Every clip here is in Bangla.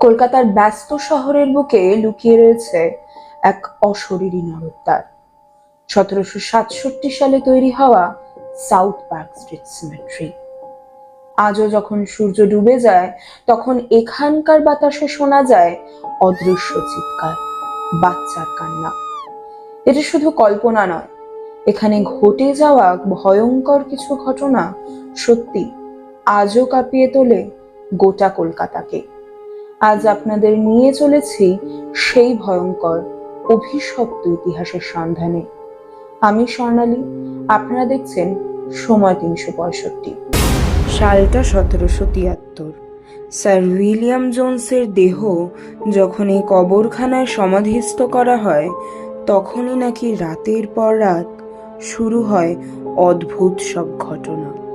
কলকাতার ব্যস্ত শহরের বুকে লুকিয়ে রয়েছে এক অশরীরী নরদ্বার সতেরোশো সাতষট্টি সালে তৈরি হওয়া সাউথ পার্ক স্ট্রিট সিমেট্রি। আজও যখন সূর্য ডুবে যায়, তখন এখানকার বাতাসে শোনা যায় অদৃশ্য চিৎকার, বাচ্চার কান্না। এটা শুধু কল্পনা নয়, এখানে ঘটে যাওয়া ভয়ঙ্কর কিছু ঘটনা সত্যি আজও কাঁপিয়ে তোলে গোটা কলকাতাকে। আজ আপনাদের নিয়ে চলেছি সেই ভয়ঙ্কর, অভিশপ্ত ইতিহাসের সন্ধানে। আমি স্বর্ণালী, আপনারা দেখছেন সময় তিনশো পঁয়ষট্টি। সালটা সতেরোশো তিয়াত্তর। স্যার উইলিয়াম জোনসের দেহ যখন এই কবরখানায় সমাধিস্থ করা হয়, তখনই নাকি রাতের পর রাত শুরু হয় অদ্ভুত সব ঘটনা।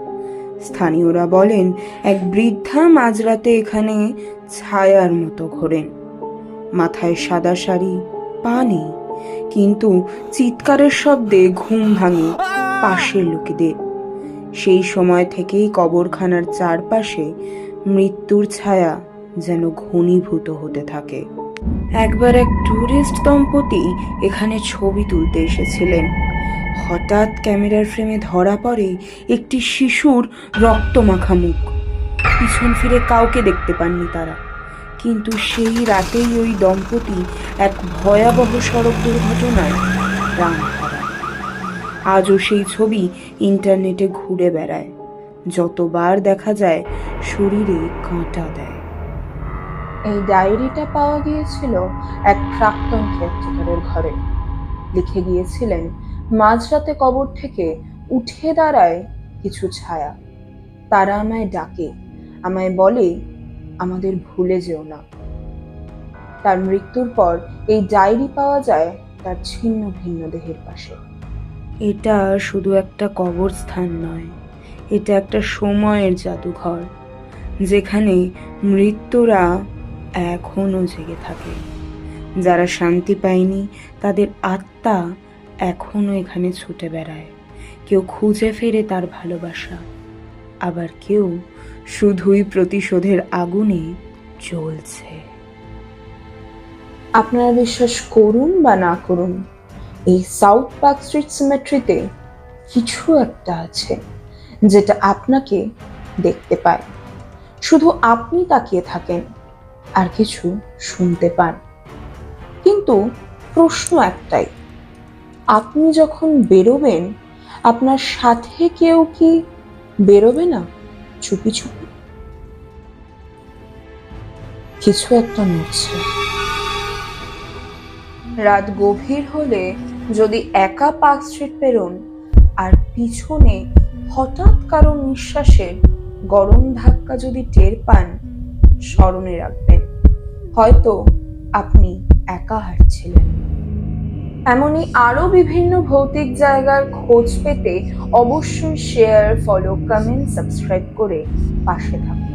স্থানীয়রা বলেন, এক বৃদ্ধা মাঝরাতে এখানে ছায়ার মতো ঘোরেন মাথায় সাদা শাড়ি, পা নেই, কিন্তু চিৎকারের শব্দে ঘুম ভাঙে পাশের লোকেদের। সেই সময় থেকেই কবরখানার চারপাশে মৃত্যুর ছায়া যেন ঘনীভূত হতে থাকে। একবার এক ট্যুরিস্ট দম্পতি এখানে ছবি তুলতে এসেছিলেন। হঠাৎ ক্যামেরার ফ্রেমে ধরা পড়ে একটি শিশুর রক্তমাখা মুখ। পিছন ফিরে কাউকে দেখতে পাননি তারা। কিন্তু সেই রাতেই ওই দম্পতি এক ভয়াবহ সড়ক দুর্ঘটনায় প্রাণ হারায়। আজও সেই ছবি ইন্টারনেটে ঘুরে বেড়ায়। যতবার দেখা যায়, শরীরে কাঁটা দেয়। এই ডায়েরিটা পাওয়া গিয়েছিল এক প্রাক্তন কেয়ারটেকারের ঘরে। লিখে গিয়েছিলেন মাঝরাতে কবর থেকে উঠে দাঁড়ায় কিছু ছায়া। তারা আমায় ডাকে, আমায় বলে, আমাদের ভুলে যেও না। তার মৃত্যুর পর এই ডায়েরি পাওয়া যায় তার ছিন্ন ভিন্ন দেহের পাশে। এটা শুধু একটা কবরস্থান নয়, এটা একটা সময়ের জাদুঘর, যেখানে মৃত্যুরা এখনও জেগে থাকে। যারা শান্তি পায়নি, তাদের আত্মা এখনও এখানে ছুটে বেড়ায়। কেউ খুঁজে ফেরে তার ভালোবাসা, আবার কেউ শুধুই প্রতিশোধের আগুনে জ্বলছে। আপনারা বিশ্বাস করুন বা না করুন, এই সাউথ পার্ক স্ট্রিট সিমেট্রিতে কিছু একটা আছে যেটা আপনাকে দেখতে পায়। শুধু আপনি তাকিয়ে থাকেন, আর কিছু শুনতে পান। কিন্তু প্রশ্ন একটাই, আপনি যখন বেরোবেন, আপনার সাথে কেউ কি বেরোবে না? চুপি চুপি। কিছু একটা নড়ছে রাত গভীর হলে যদি একা পার্ক স্ট্রিট পেরোন, আর পিছনে হঠাৎ কারও নিঃশ্বাসের গরম ধাক্কা যদি টের পান, স্মরণে রাখবেন। হয়তো আপনি একা হাঁটছিলেন। এমনই আরও বিভিন্ন ভৌতিক জায়গার খোঁজ পেতে অবশ্যই শেয়ার ফলো কমেন্ট সাবস্ক্রাইব করে পাশে থাকুন।